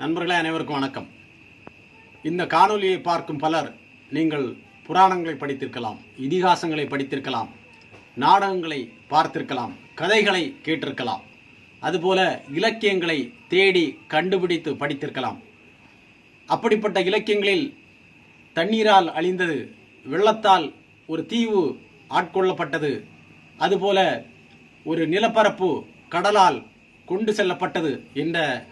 நண்பர்களே அனைவருக்கும் வணக்கம். இந்த காணொலியை பார்க்கும் பலர் நீங்கள் புராணங்களை படித்திருக்கலாம் இதிகாசங்களை படித்திருக்கலாம் நாடகங்களை பார்த்திருக்கலாம் கதைகளை கேட்டிருக்கலாம். அதுபோல இலக்கியங்களை தேடி கண்டுபிடித்து படித்திருக்கலாம். அப்படிப்பட்ட இலக்கியங்களில் தண்ணீரால் அழிந்தது வெள்ளத்தால் ஒரு தீவு ஆட்கொள்ளப்பட்டது அதுபோல ஒரு நிலப்பரப்பு கடலால் கொண்டு செல்லப்பட்டது என்ற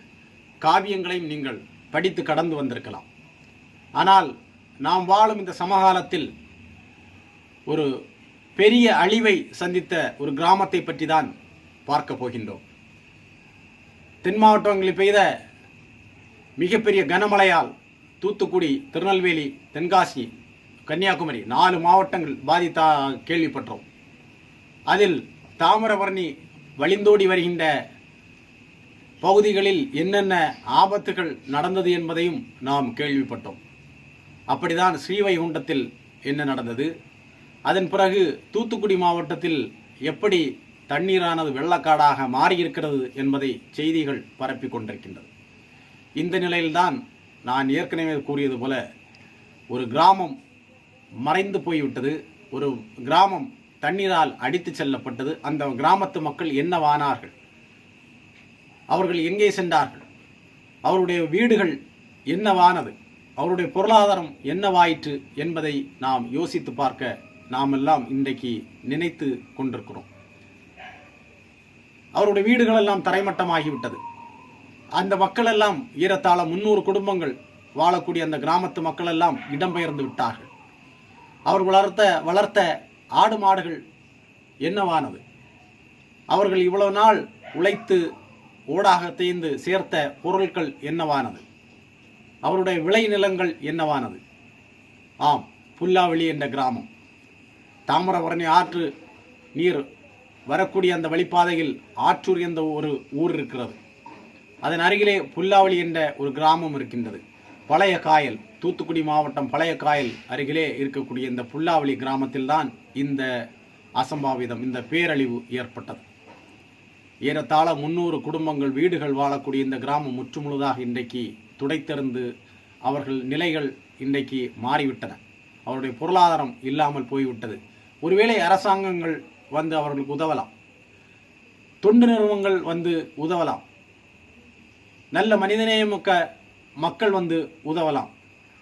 காவியங்களையும் நீங்கள் படித்து கடந்து வந்திருக்கலாம். ஆனால் நாம் வாழும் இந்த சமகாலத்தில் ஒரு பெரிய அழிவை சந்தித்த ஒரு கிராமத்தை பற்றி தான் பார்க்க போகின்றோம். தென் மாவட்டங்களில் பெய்த மிகப்பெரிய கனமழையால் தூத்துக்குடி திருநெல்வேலி தென்காசி கன்னியாகுமரி நாலு மாவட்டங்கள் பாதித்தா கேள்விப்பட்டோம். அதில் தாமிரபரணி வழிந்தோடி வருகின்ற பகுதிகளில் என்னென்ன ஆபத்துகள் நடந்தது என்பதையும் நாம் கேள்விப்பட்டோம். அப்படிதான் ஸ்ரீவைகுண்டத்தில் என்ன நடந்தது? அதன் பிறகு தூத்துக்குடி மாவட்டத்தில் எப்படி தண்ணீரானது வெள்ளக்காடாக மாறியிருக்கிறது என்பதை செய்திகள் பரப்பிக் கொண்டிருக்கின்றது. இந்த நிலையில்தான் நான் ஏற்கனவே கூறியது போல ஒரு கிராமம் மறைந்து போய்விட்டது. ஒரு கிராமம் தண்ணீரால் அடித்து செல்லப்பட்டது. அந்த கிராமத்து மக்கள் என்னவானார்கள் அவர்கள் எங்கே சென்றார்கள்? அவருடைய வீடுகள் என்னவானது? அவருடைய பொருளாதாரம் என்னவாயிற்று என்பதை நாம் யோசித்து பார்க்க நாம் எல்லாம் இன்றைக்கு நினைத்து கொண்டிருக்கிறோம். அவருடைய வீடுகள் எல்லாம் தரைமட்டமாகிவிட்டது. அந்த மக்கள் எல்லாம் ஈரத்தாழ முன்னூறு குடும்பங்கள் வாழக்கூடிய அந்த கிராமத்து மக்கள் எல்லாம் இடம்பெயர்ந்து விட்டார்கள். அவர் வளர்த்த வளர்த்த ஆடு மாடுகள் என்னவானது? அவர்கள் இவ்வளவு நாள் உழைத்து ஊடாக தேய்ந்து சேர்த்த பொருட்கள் என்னவானது? அவருடைய விளைநிலங்கள் என்னவானது? ஆம் புல்லாவெளி என்ற கிராமம். தாமிரபரணி ஆற்று நீர் வரக்கூடிய அந்த வழிப்பாதையில் ஆற்றூர் என்ற ஒரு ஊர் இருக்கிறது. அதன் அருகிலே புல்லாவளி என்ற ஒரு கிராமம் இருக்கின்றது. பழைய காயல் தூத்துக்குடி மாவட்டம் பழைய காயல் அருகிலே இருக்கக்கூடிய இந்த புல்லாவளி கிராமத்தில்தான் இந்த அசம்பாவிதம் இந்த பேரழிவு ஏற்பட்டது. ஏறத்தாழ முன்னூறு குடும்பங்கள் வீடுகள் வாழக்கூடிய இந்த கிராமம் முற்றுமுழுதாக இன்றைக்கு துடைத்தெறிந்து அவர்கள் நிலைகள் இன்றைக்கு மாறிவிட்டன. அவருடைய பொருளாதாரம் இல்லாமல் போய்விட்டது. ஒருவேளை அரசாங்கங்கள் வந்து அவர்களுக்கு உதவலாம். தொண்டு நிறுவனங்கள் வந்து உதவலாம். நல்ல மனிதநேயமிக்க மக்கள் வந்து உதவலாம்.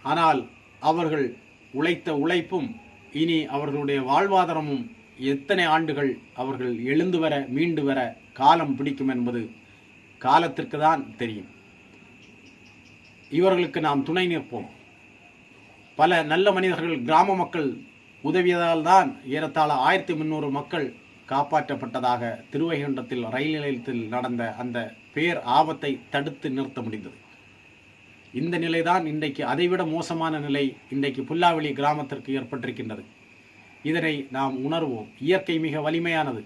ஆனால் அவர்கள் உழைத்த உழைப்பும் இனி அவர்களுடைய வாழ்வாதாரமும் எத்தனை ஆண்டுகள் அவர்கள் எழுந்து வர மீண்டு வர காலம் பிடிக்கும் என்பது காலத்திற்கு தான் தெரியும். இவர்களுக்கு நாம் துணை நிற்போம். பல நல்ல மனிதர்கள் கிராம மக்கள் உதவியதால் தான் ஏறத்தாழ ஆயிரத்தி முந்நூறு மக்கள் காப்பாற்றப்பட்டதாக திருவைகுண்டத்தில் ரயில் நிலையத்தில் நடந்த அந்த பேர் ஆபத்தை தடுத்து நிறுத்த முடிந்தது. இந்த நிலைதான் இன்றைக்கு அதைவிட மோசமான நிலை இன்றைக்கு புல்லாவெளி கிராமத்திற்கு ஏற்பட்டிருக்கின்றது. இதனை நாம் உணர்வோம். இயற்கை மிக வலிமையானது.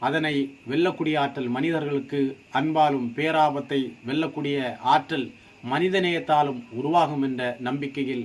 அதனை வெல்லக்கூடிய ஆற்றல் மனிதர்களுக்கு அன்பாலும் பேராபத்தை வெல்லக்கூடிய ஆற்றல் மனிதநேயத்தாலும் உருவாகும் என்ற நம்பிக்கையில்